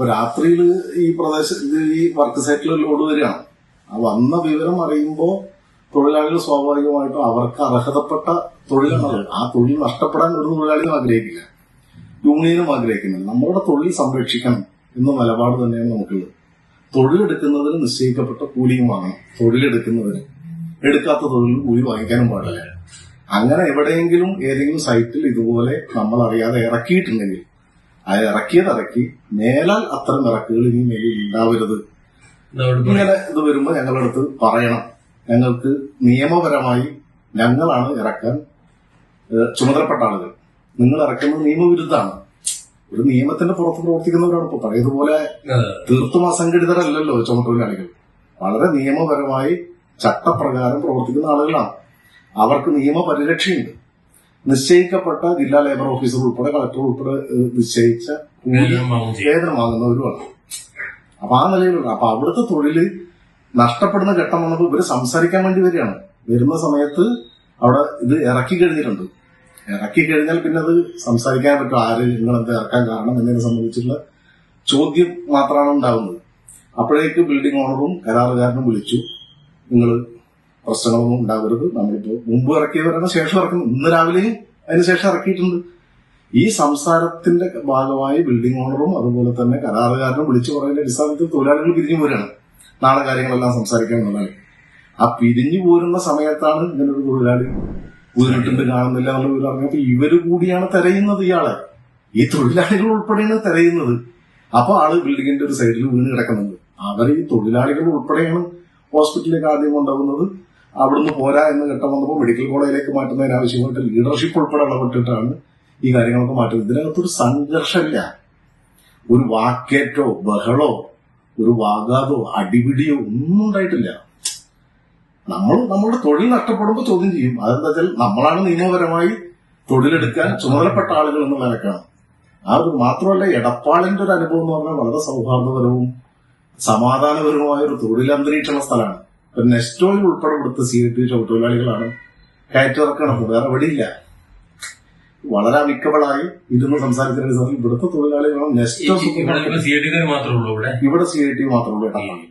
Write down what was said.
അപ്പൊ രാത്രിയിൽ ഈ പ്രദേശത്ത് ഈ വർക്ക് സൈറ്റിൽ ലോഡ് വരികയാണ്. ആ വന്ന വിവരം അറിയുമ്പോൾ തൊഴിലാളികൾ സ്വാഭാവികമായിട്ടും അവർക്ക് അർഹതപ്പെട്ട തൊഴിലാണ് ആ തൊഴിൽ നഷ്ടപ്പെടാൻ ഒരു തൊഴിലാളിയും ആഗ്രഹിക്കില്ല. യൂണിയനും ആഗ്രഹിക്കുന്നില്ല. നമ്മളുടെ തൊഴിൽ സംരക്ഷിക്കണം എന്ന നിലപാട് തന്നെയാണ് നമുക്കുള്ളത്. തൊഴിലെടുക്കുന്നതിന് നിശ്ചയിക്കപ്പെട്ട കൂലിയും വാങ്ങണം. തൊഴിലെടുക്കുന്നതിന് എടുക്കാത്ത തൊഴിൽ കൂലി വാങ്ങിക്കാനും പാടില്ല. അങ്ങനെ എവിടെയെങ്കിലും ഏതെങ്കിലും സൈറ്റിൽ ഇതുപോലെ നമ്മൾ അറിയാതെ ഇറക്കിയിട്ടുണ്ടെങ്കിൽ അത് ഇറക്കിയത് ഇറക്കി. മേലാൽ അത്തരം ഇറക്കുകൾ ഇനി മേലിൽ ഉണ്ടാവരുത്. ഇങ്ങനെ ഇത് വരുമ്പോൾ ഞങ്ങളടുത്ത് പറയണം. ഞങ്ങൾക്ക് നിയമപരമായി ഞങ്ങളാണ് ഇറക്കാൻ ചുമതലപ്പെട്ട ആളുകൾ. നിങ്ങൾ ഇറക്കുന്നത് നിയമവിരുദ്ധമാണ്. ഒരു നിയമത്തിന്റെ പുറത്ത് പ്രവർത്തിക്കുന്നവരാണ് ഇപ്പൊ. പഴയതുപോലെ തീർത്തും അസംഘടിതരല്ലല്ലോ ചുമതലയാളികൾ വളരെ നിയമപരമായി ചട്ടപ്രകാരം പ്രവർത്തിക്കുന്ന ആളുകളാണ്. അവർക്ക് നിയമപരിരക്ഷയുണ്ട്. നിശ്ചയിക്കപ്പെട്ട ജില്ലാ ലേബർ ഓഫീസർ ഉൾപ്പെടെ കളക്ടർ ഉൾപ്പെടെ നിശ്ചയിച്ച വാങ്ങുന്നവരുമാണ് അപ്പൊ ആ നിലയിലുള്ള അപ്പൊ അവിടുത്തെ തൊഴിൽ നഷ്ടപ്പെടുന്ന ഘട്ടം വന്നപ്പോൾ ഇവർ സംസാരിക്കാൻ വേണ്ടി വരികയാണ്. വരുന്ന സമയത്ത് അവിടെ ഇത് ഇറക്കി കഴിഞ്ഞിട്ടുണ്ട്. ഇറക്കി കഴിഞ്ഞാൽ പിന്നെ അത് സംസാരിക്കാൻ പറ്റും. ആര് നിങ്ങൾ എന്താ ഇറക്കാൻ കാരണം എന്നതിനെ സംബന്ധിച്ചുള്ള ചോദ്യം മാത്രമാണ് ഉണ്ടാകുന്നത് അപ്പോഴേക്ക് ബിൽഡിംഗ് ഓണറും കരാറുകാരനും വിളിച്ചു. നിങ്ങൾ പ്രശ്നങ്ങളൊന്നും ഉണ്ടാവരുത്. നമ്മളിപ്പോ മുമ്പ് ഇറക്കിയവരാണ് ശേഷം ഇറക്കുന്നത് ഇന്ന് രാവിലെയും അതിനുശേഷം ഇറക്കിയിട്ടുണ്ട്. ഈ സംസാരത്തിന്റെ ഭാഗമായി ബിൽഡിംഗ് ഓണറും അതുപോലെ തന്നെ കരാറുകാരനും വിളിച്ചു പറയുന്ന അടിസ്ഥാനത്തിൽ തൊഴിലാളികൾ പിരിഞ്ഞു പോരാണ്. നാളെ കാര്യങ്ങളെല്ലാം സംസാരിക്കാൻ എന്നുള്ളത് ആ പിരിഞ്ഞു പോരുന്ന സമയത്താണ് ഇങ്ങനെ ഒരു തൊഴിലാളി വീണിട്ടുണ്ട് കാണുന്നില്ല എന്നുള്ള വിവരം അറിഞ്ഞപ്പോ ഇവർ കൂടിയാണ് തെരയുന്നത് ഇയാളെ. ഈ തൊഴിലാളികൾ ഉൾപ്പെടെയാണ് തെരയുന്നത്. അപ്പൊ ആൾ ബിൽഡിങ്ങിന്റെ ഒരു സൈഡിൽ വീണ് കിടക്കുന്നുണ്ട്. അവർ ഈ തൊഴിലാളികൾ ഉൾപ്പെടെയാണ് ഹോസ്പിറ്റലിലേക്ക് ആദ്യം കൊണ്ടുപോകുന്നത്. അവിടുന്ന് പോരാ എന്ന് ഘട്ടം വന്നപ്പോൾ മെഡിക്കൽ കോളേജിലേക്ക് മാറ്റുന്നതിന് ആവശ്യമായിട്ട് ലീഡർഷിപ്പ് ഉൾപ്പെടെ ഇടപെട്ടിട്ടാണ് ഈ കാര്യങ്ങളൊക്കെ മാറ്റുന്നത്. ഇതിനകത്തൊരു സംഘർഷമില്ല. ഒരു വാക്കേറ്റോ ബഹളോ ഒരു വാഗാതോ അടിപിടിയോ ഒന്നും ഉണ്ടായിട്ടില്ല. നമ്മൾ നമ്മളുടെ തൊഴിൽ നഷ്ടപ്പെടുമ്പോൾ ചോദ്യം ചെയ്യും. അതെന്താ വെച്ചാൽ നമ്മളാണ് നിയമപരമായി തൊഴിലെടുക്കാൻ ചുമതലപ്പെട്ട ആളുകൾ എന്ന് നിലക്കാണ്. ആ ഒരു മാത്രമല്ല എടപ്പാളിന്റെ ഒരു അനുഭവം എന്ന് പറഞ്ഞാൽ വളരെ സൗഹാർദ്ദപരവും സമാധാനപരവുമായ ഒരു തൊഴിലന്തരീക്ഷമുള്ള സ്ഥലമാണ്. നെസ്റ്റോയിൽ ഉൾപ്പെടെ കൊടുത്ത സി ടി തൊഴിലാളികളാണ് കയറ്റിറക്കണത്. വേറെ എവിടെയില്ല. വളരെ അമിക്കബിളായി ഇരുന്ന് സംസാരിക്കുന്ന ഇവിടുത്തെ തൊഴിലാളികളും നെസ്റ്റോ ഇവിടെ സി ഐ ടിക്കാർ മാത്രമേ ഉള്ളൂ ഇവിടെ? സി ഐ ടി മാത്രമേ ഉള്ളൂ.